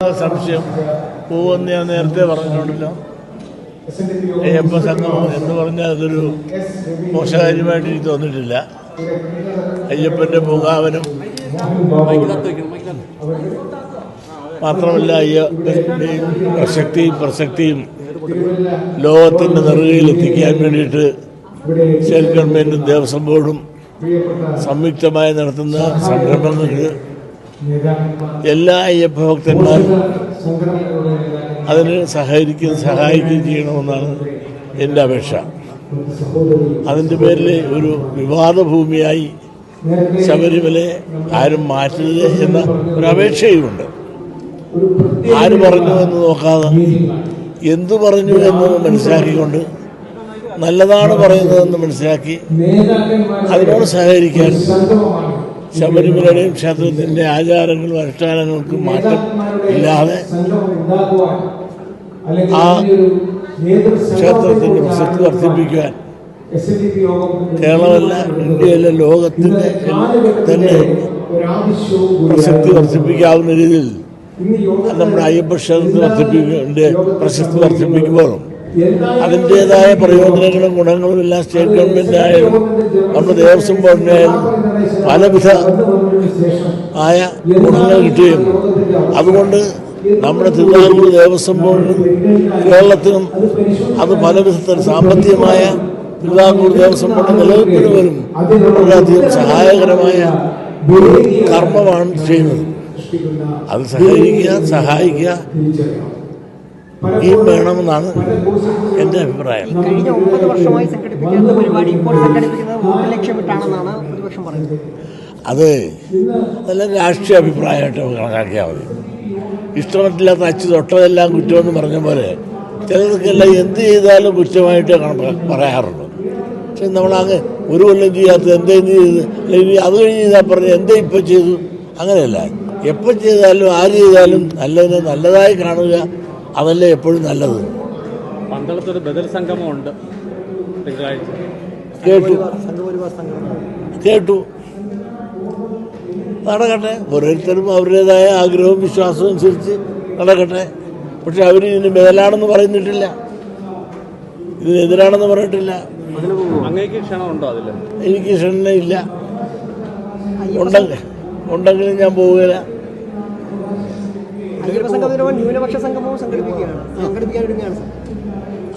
സംശയം. പോവെന്ന് ഞാൻ നേരത്തെ പറഞ്ഞിട്ടുണ്ടല്ലോ. അയ്യപ്പ സംഗമം എന്ന് പറഞ്ഞാൽ അതൊരു മോശകാര്യമായിട്ട് എനിക്ക് തോന്നിയിട്ടില്ല. അയ്യപ്പന്റെ പൂങ്കാവനം മാത്രമല്ല അയ്യപ്പന്റെയും പ്രസക്തിയും പ്രസക്തിയും ലോകത്തിന്റെ നെറുകയിൽ എത്തിക്കാൻ വേണ്ടിയിട്ട് സ്റ്റേറ്റ് ഗവൺമെന്റും ദേവസ്വം ബോർഡും സംയുക്തമായി നടത്തുന്ന സംരംഭങ്ങൾക്ക് എല്ലാ അയ്യപ്പ ഭക്തന്മാരും അതിന് സഹകരിക്കുകയും സഹായിക്കുകയും ചെയ്യണമെന്നാണ് എന്റെ അപേക്ഷ. അതിന്റെ പേരിൽ ഒരു വിവാദ ഭൂമിയായി ശബരിമലയെ ആരും മാറ്റരുത് എന്ന ഒരു അപേക്ഷയുമുണ്ട്. ആര് പറഞ്ഞു എന്ന് നോക്കാതെ എന്തു പറഞ്ഞു എന്ന് മനസ്സിലാക്കിക്കൊണ്ട് നല്ലതാണ് പറയുന്നതെന്ന് മനസ്സിലാക്കി അതിനോട് സഹകരിക്കാനും ശബരിമലയുടെയും ക്ഷേത്രത്തിന്റെ ആചാരങ്ങളും അനുഷ്ഠാനങ്ങൾക്കും മാറ്റം ഇല്ലാതെ ആ ക്ഷേത്രത്തിന്റെ പ്രസക്തി വർദ്ധിപ്പിക്കുവാൻ കേരളമല്ല ഇന്ത്യയിലെ ലോകത്തിന്റെ തന്നെ പ്രസക്തി വർദ്ധിപ്പിക്കാവുന്ന രീതിയിൽ നമ്മുടെ അയ്യപ്പ ക്ഷേത്രത്തിൽ വർദ്ധിപ്പിക്കുന്നതിന്റെ പ്രശസ്തി വർദ്ധിപ്പിക്കുമ്പോഴും അതിന്റേതായ പ്രയോജനങ്ങളും ഗുണങ്ങളും എല്ലാം സ്റ്റേറ്റ് ഗവൺമെന്റ് ആയാലും നമ്മുടെ ദേവസ്വം ബോർഡിനായാലും പലവിധ ആയ ഗുണങ്ങൾ കിട്ടുകയും അതുകൊണ്ട് നമ്മുടെ തിരുവിതാംകൂർ ദേവസ്വം ബോർഡിനും കേരളത്തിനും അത് പല വിധത്തിൽ സാമ്പത്തികമായ തിരുവിതാംകൂർ ദേവസ്വം ബോർഡ് നിലനിൽപ്പിന് പോലും വളരെയധികം സഹായകരമായ കർമ്മമാണ് ചെയ്യുന്നത്. അത് സഹകരിക്കുക സഹായിക്കുക ഈ വേണമെന്നാണ് എന്റെ അഭിപ്രായം. കഴിഞ്ഞ ഒമ്പത് വർഷമായി സംഘടിപ്പിക്കുന്ന പരിപാടി ഇപ്പോൾ സംഘടിപ്പിക്കുന്നത് വോട്ട് ലക്ഷ്യമിട്ടാണെന്നാണ് പ്രതിപക്ഷം പറയുന്നത്? അത് അതെല്ലാം രാഷ്ട്രീയ അഭിപ്രായമായിട്ട് കണക്കാക്കിയാൽ മതി. ഇഷ്ടമല്ലാത്ത അച്ചു തൊട്ടതെല്ലാം കുറ്റമെന്ന് പറഞ്ഞ പോലെ ചിലർക്കെല്ലാം എന്ത് ചെയ്താലും കുറ്റമായിട്ട് കണ- പറയാറുണ്ട് പക്ഷെ നമ്മളങ്ങ് ഒരു കൊല്ലം ചെയ്യാത്തത് എന്തേ ചെയ്ത് അല്ലെങ്കിൽ അത് കഴിഞ്ഞ് ചെയ്താൽ പറഞ്ഞു എന്തേ ഇപ്പം ചെയ്തു? അങ്ങനെയല്ല. എപ്പോൾ ചെയ്താലും ആര് ചെയ്താലും നല്ലതിനെ നല്ലതായി കാണുക അതല്ലേ എപ്പോഴും നല്ലത്. പന്തളത്തൊരു ബദൽ സംഗമമുണ്ട്. തിങ്കളാഴ്ച. കേട്ടു. കേട്ടു. നടക്കട്ടെ. ഓരോരുത്തരും അവരുടേതായ ആഗ്രഹവും വിശ്വാസവും അനുസരിച്ച് നടക്കട്ടെ. പക്ഷെ അവർ ഇതിന് മേലാണെന്ന് പറയുന്നിട്ടില്ല. ഇതിനെതിരാണെന്ന് പറഞ്ഞിട്ടില്ല. എനിക്ക് ക്ഷണ ഇല്ല ഉണ്ടെങ്കിൽ ഉണ്ടെങ്കിലും ഞാൻ പോവുകയില്ല. അതിപ്പോ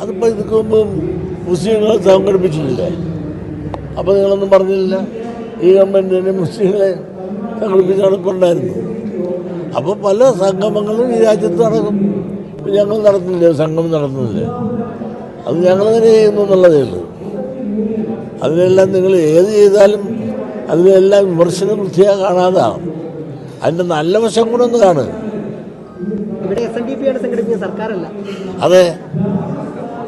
അതിപ്പോൾ ഇതൊക്കെ മുമ്പ് മുസ്ലിങ്ങളെ സംഘടിപ്പിച്ചിട്ടില്ലേ? അപ്പോൾ നിങ്ങളൊന്നും പറഞ്ഞില്ല. ഈ ഗവൺമെന്റ് തന്നെ മുസ്ലിങ്ങളെ സംഘടിപ്പിച്ച് നടപ്പുണ്ടായിരുന്നു. അപ്പോൾ പല സംഗമങ്ങളും ഈ രാജ്യത്ത് നടക്കും. ഞങ്ങൾ നടത്തുന്നില്ല സംഗമം നടത്തുന്നില്ല. അത് ഞങ്ങൾ തന്നെ ചെയ്യുന്നു എന്നുള്ളതേ ഉള്ളൂ. അതിനെല്ലാം നിങ്ങൾ ഏത് ചെയ്താലും അതിനെല്ലാം വിമർശനം വൃത്തിയാ കാണാതാണ് അതിന്റെ നല്ല വശം കൂടെ ഒന്ന് കാണുക. അതെ.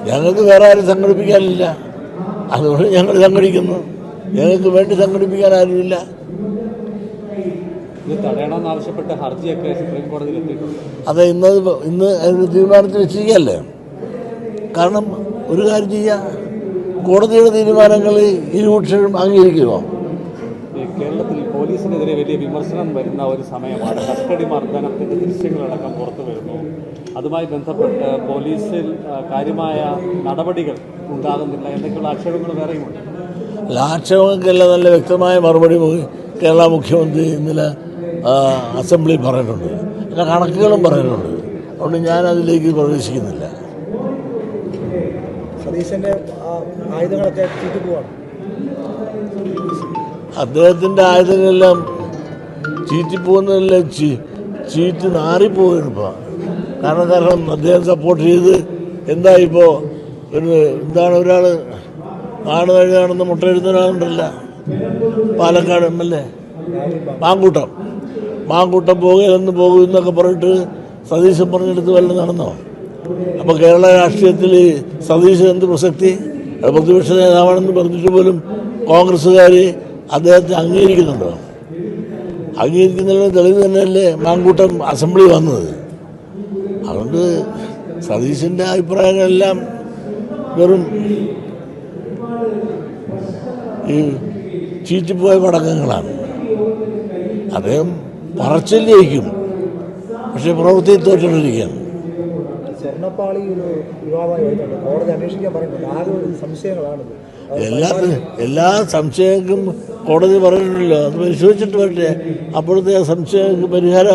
ഞങ്ങൾക്ക് വേറെ ആരും സംഘടിപ്പിക്കാനില്ല. അതുകൊണ്ട് ഞങ്ങൾ സംഘടിക്കുന്നു. ഞങ്ങൾക്ക് വേണ്ടി സംഘടിപ്പിക്കാൻ ആരുമില്ല. അത് ഇന്ന് ഇന്ന് അതിന് തീരുമാനത്തിൽ വെച്ചിരിക്കുകയല്ലേ? കാരണം ഒരു കാര്യം ചെയ്യാം. കോടതിയുടെ തീരുമാനങ്ങൾ ഇരുപക്ഷരും അംഗീകരിക്കുമോ? കേരളത്തിൽ പോലീസിനെതിരെ വലിയ വിമർശനം വരുന്ന ഒരു സമയമാണ് കസ്റ്റഡി മർദ്ദനത്തിന്റെ ദൃശ്യങ്ങളടക്കം പുറത്തു വരുന്നു അതുമായി ബന്ധപ്പെട്ട് പോലീസിൽ കാര്യമായ നടപടികൾ ഉണ്ടാകുന്നില്ല എന്നൊക്കെയുള്ള ആക്ഷേപങ്ങൾ വേറെയുമുണ്ട് ആക്ഷേപങ്ങൾക്കെല്ലാം നല്ല വ്യക്തമായ മറുപടി കേരള മുഖ്യമന്ത്രി ഇന്നലെ അസംബ്ലി അസംബ്ലിയിൽ പറഞ്ഞിട്ടുണ്ട്. പിന്നെ കണക്കുകളും പറഞ്ഞിട്ടുണ്ട്. അതുകൊണ്ട് ഞാൻ അതിലേക്ക് പ്രവേശിക്കുന്നില്ല ആയുധങ്ങളൊക്കെ അദ്ദേഹത്തിന്റെ ആയുധങ്ങളെല്ലാം ചീറ്റിപ്പോകുന്നതെല്ലാം ചീ ചീറ്റ് നാറിപ്പോവുകയാണ് ഇപ്പോൾ കാരണം കാരണം അദ്ദേഹം സപ്പോർട്ട് ചെയ്ത് എന്താ ഇപ്പോൾ ഒരു എന്താണ് ഒരാൾ നാട് കഴിഞ്ഞാണെന്ന് എഴുതുന്നൊരാളുണ്ടല്ല Palakkad M L A. Mankoottam. Mankoottam പോകുകയെന്ന് പോകും എന്നൊക്കെ പറഞ്ഞിട്ട് സതീശൻ പറഞ്ഞെടുത്ത് വല്ല നടന്നോ? അപ്പോൾ കേരള രാഷ്ട്രീയത്തിൽ സതീശൻ എന്ത് പ്രസക്തി? പ്രതിപക്ഷ നേതാവാണെന്ന് പറഞ്ഞിട്ട് പോലും കോൺഗ്രസ്സുകാർ അദ്ദേഹത്തെ അംഗീകരിക്കുന്നുണ്ടോ? അംഗീകരിക്കുന്നതിന് തെളിവ് തന്നെയല്ലേ മാങ്കൂട്ടം അസംബ്ലി വന്നത്? അതുകൊണ്ട് സതീശന്റെ അഭിപ്രായങ്ങളെല്ലാം വെറും ഈ ചീറ്റിപ്പോയ പടക്കങ്ങളാണ്. അദ്ദേഹം പറച്ചിൽ ജയിക്കും പക്ഷേ പ്രവൃത്തി തോറ്റിട്ടിരിക്കുകയാണ് സ്വർണപ്പാളി ഒരു കോടതി അന്വേഷിക്കാൻ ആകെ ഒരു എല്ലാ എല്ലാ സംശയങ്ങൾക്കും കോടതി പറഞ്ഞിട്ടുണ്ടല്ലോ. അത് പരിശോധിച്ചിട്ട് വരട്ടെ. അപ്പോഴത്തെ സംശയങ്ങൾക്ക് പരിഹാരം